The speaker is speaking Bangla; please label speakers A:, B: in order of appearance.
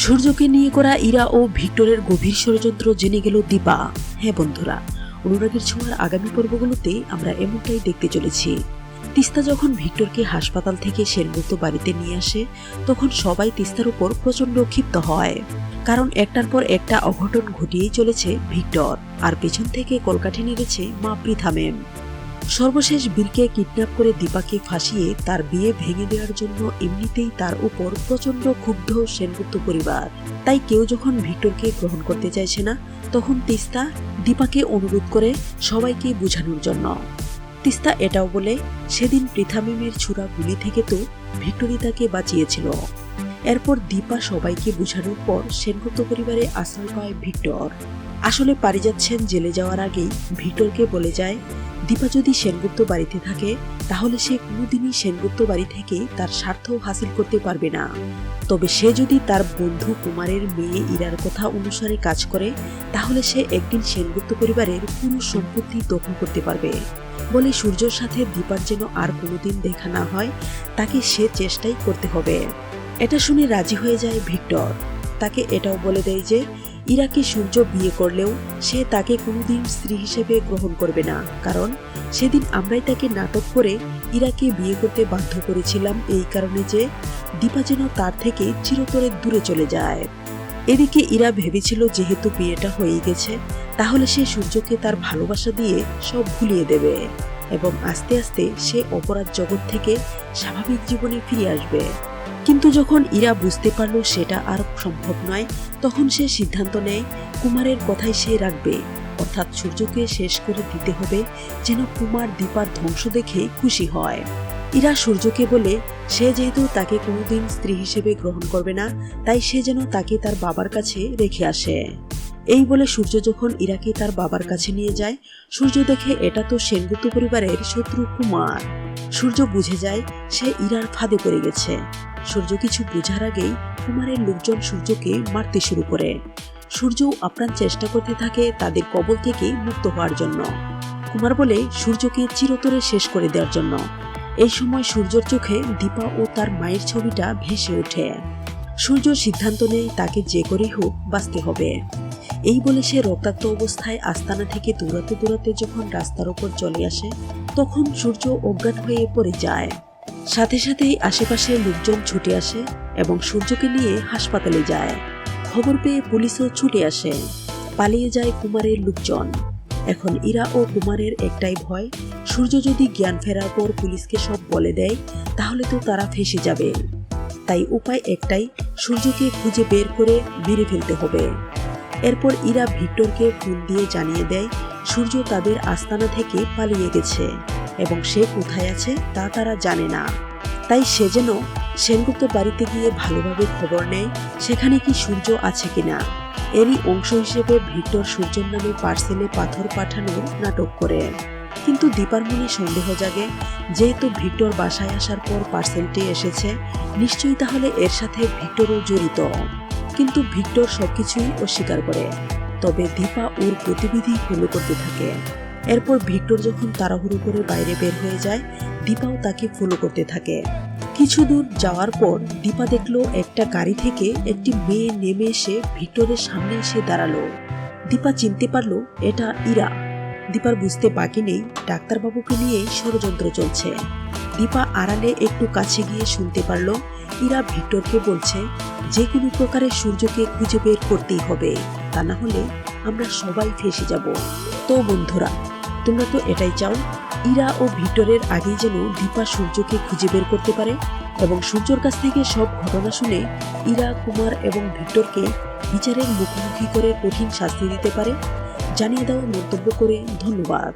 A: সূর্যকে নিয়ে করা ইরা ও ভিক্টরের গভীর ষড়যন্ত্র জেনে গেল দীপা। হ্যাঁ বন্ধুরা, অনুরাগের ছোঁয়ার আগামী পর্বগুলোতে আমরা এমনটাই দেখতে চলেছি। তিস্তা যখন ভিক্টরকে হাসপাতাল থেকে সেনগুপ্ত বাড়িতে নিয়ে আসে, তখন সবাই তিস্তার উপর প্রচণ্ড ক্ষিপ্ত হয়। কারণ একটার পর একটা অঘটন ঘটিয়েই চলেছে ভিক্টর, আর পেছন থেকে কলকাঠি নেড়েছে মা পৃথা ম্যাম সর্বশেষ বীরকে কিডন্যাপ করে দীপাকে ফাঁসিয়ে তার বিয়ে ভেঙে দেওয়ার জন্য এমনিতেই তার উপর প্রচণ্ড ক্ষুব্ধ সেনগুপ্ত পরিবার। তাই কেউ যখন ভিক্টরকে গ্রহণ করতে চাইছে না, তখন তিস্তা দীপাকে অনুরোধ করে সবাইকে বোঝানোর জন্য। তিস্তা এটাও বলে, সেদিন পৃথামিমের ছুরা গুলি থেকে তো ভিক্টোরি তাকে বাঁচিয়েছিল। এরপর দীপা সবাইকে বোঝানোর পর সেনগুপ্ত পরিবারে আশ্রয় পায় ভিক্টর। আসলে পারি যাচ্ছেন জেলে যাওয়ার আগেই ভিক্টরকে বলে যায়, দীপা যদি সেনগুপ্ত বাড়িতে থাকে, তাহলে সে কোনোদিনই সেনগুপ্ত বাড়ি থেকে তার স্বার্থ হাসিল করতে পারবে না। তবে সে যদি তার বন্ধু কুমারের মেয়ে ইরার কথা অনুসারে কাজ করে, তাহলে সে একদিন সেনগুপ্ত পরিবারের পুরো সম্পত্তি দখল করতে পারবে। বলে সূর্যর সাথে দীপার যেন আর কোনোদিন দেখা না হয়, তাকে সে চেষ্টাই করতে হবে। এটা শুনে রাজি হয়ে যায় ভিক্টর। তাকে এটাও বলে দেয় যে ইরাকে সূর্য বিয়ে করলেও সে তাকে কোনোদিন স্ত্রী হিসেবে গ্রহণ করবে না। কারণ সেদিন আমরাই তাকে নাটক করে ইরাকে বিয়ে করতে বাধ্য করেছিলাম এই কারণে যে দীপা যেন তার থেকে চিরতরে দূরে চলে যায়। এদিকে ইরা ভেবেছিল যেহেতু বিয়েটা হয়ে গেছে, তাহলে সে সূর্যকে তার ভালোবাসা দিয়ে সব ভুলিয়ে দেবে এবং আস্তে আস্তে সে অপরাধ জগৎ থেকে স্বাভাবিক জীবনে ফিরে আসবে। কিন্তু যখন ইরা বুঝতে পারল সেটা আর সম্ভব নয়, তখন সে সিদ্ধান্ত নেয়, কুমারের কথাই সে রাখবে। অর্থাৎ সূর্যকে শেষ করে দিতে হবে, যেন কুমার দীপার ধ্বংস দেখে খুশি হয়। ইরা সূর্যকে বলে, সে যেহেতু তাকে কোনোদিন স্ত্রী হিসেবে গ্রহণ করবে না, তাই সে যেন তাকে তার বাবার কাছে রেখে আসে। এই বলে সূর্য যখন ইরাকে তার বাবার কাছে নিয়ে যায়, সূর্য দেখে এটা তো সেনগুপ্ত পরিবারের শত্রু কুমার। সূর্য বুঝে যায়, সে ইরার ফাঁদে পড়ে গেছে। সূর্য কিছু বোঝার আগেই কুমারের লোকজন সূর্যকে মারতে শুরু করে। সূর্য আপ্রাণ চেষ্টা করতে থাকে তাদের কবল থেকে মুক্ত হওয়ার জন্য। কুমার বলে সূর্যকে চিরতরে শেষ করে দেওয়ার জন্য। এই সময় সূর্যর চোখে দীপা ও তার মায়ের ছবিটা ভেসে ওঠে। সূর্য সিদ্ধান্ত নেয় তাকে যে করেই হোক বাঁচতে হবে। এই বলে সে রক্তাক্ত অবস্থায় আস্তানা থেকে দৌড়াতে দৌড়াতে যখন রাস্তার ওপর চলে আসে, তখন সূর্য অজ্ঞান হয়ে পড়ে যায়। সাথে সাথেই আশেপাশের লোকজন ছুটে আসে এবং সূর্যকে নিয়ে হাসপাতালে যায়। খবর পেয়ে পুলিশও ছুটে আসে। পালিয়ে যায় কুমারের লোকজন। এখন ইরা ও কুমারের একটাই ভয়, সূর্য যদি জ্ঞান ফেরার পর পুলিশকে সব বলে দেয়, তাহলে তো তারা ফেসে যাবে। তাই উপায় একটাই, সূর্যকে খুঁজে বের করে মেরে ফেলতে হবে। এরপর ইরা ভিক্টরকে ফোন দিয়ে জানিয়ে দেয়, সূর্য তাদের আস্তানা থেকে পালিয়ে গেছে। এবং সে কোথায় আছে তা তারা জানে না। তাই সে যেন সেনগুপ্ত বাড়িতে গিয়ে ভালোভাবে খবর নেয়, সেখানে কি সূর্য আছে কিনা। এরই অংশ হিসেবে ভিক্টর সূর্যের নামে পার্সেলে পাথর পাঠানোর নাটক করে। কিন্তু দীপার মনে সন্দেহ জাগে, যেহেতু ভিক্টর বাসায় আসার পর পার্সেলটি এসেছে, নিশ্চয়ই তাহলে এর সাথে ভিক্টরও জড়িত। কিন্তু ভিক্টর সবকিছুই অস্বীকার করে। তবে দীপা ওর গতিবিধি ফলো করতে থাকে। এরপর ভিক্টর যখন তাড়াহুড়ো করে বাইরে বের হয়ে যায়, দীপাও তাকে ফলো করতে থাকে। কিছু দূর যাওয়ার পর দীপা দেখল একটা গাড়ি থেকে একটি মেয়ে নেমে এসে ভিক্টরের সামনে এসে দাঁড়াল। দীপা চিনতে পারল, এটা ইরা। দীপার বুঝতে বাকি নেই, ডাক্তারবাবুকে নিয়েই ষড়যন্ত্র চলছে। দীপা আড়ালে একটু কাছে গিয়ে শুনতে পারল ইরা ভিক্টরকে বলছে যে কোনো প্রকারে সূর্যকে খুঁজে বের করতেই হবে। তা না হলে আমরা সবাই ফেসে যাব। তো বন্ধুরা, তোমরা তো এটাই চাও ইরা ও ভিক্টরের আগেই যেন দীপা সূর্যকে খুঁজে বের করতে পারে এবং সূর্যর কাছ থেকে সব ঘটনা শুনে ইরা কুমার এবং ভিক্টরকে বিচারের মুখোমুখি করে কঠিন শাস্তি দিতে পারে। জানিয়ে দেওয়ার মন্তব্য করে ধন্যবাদ।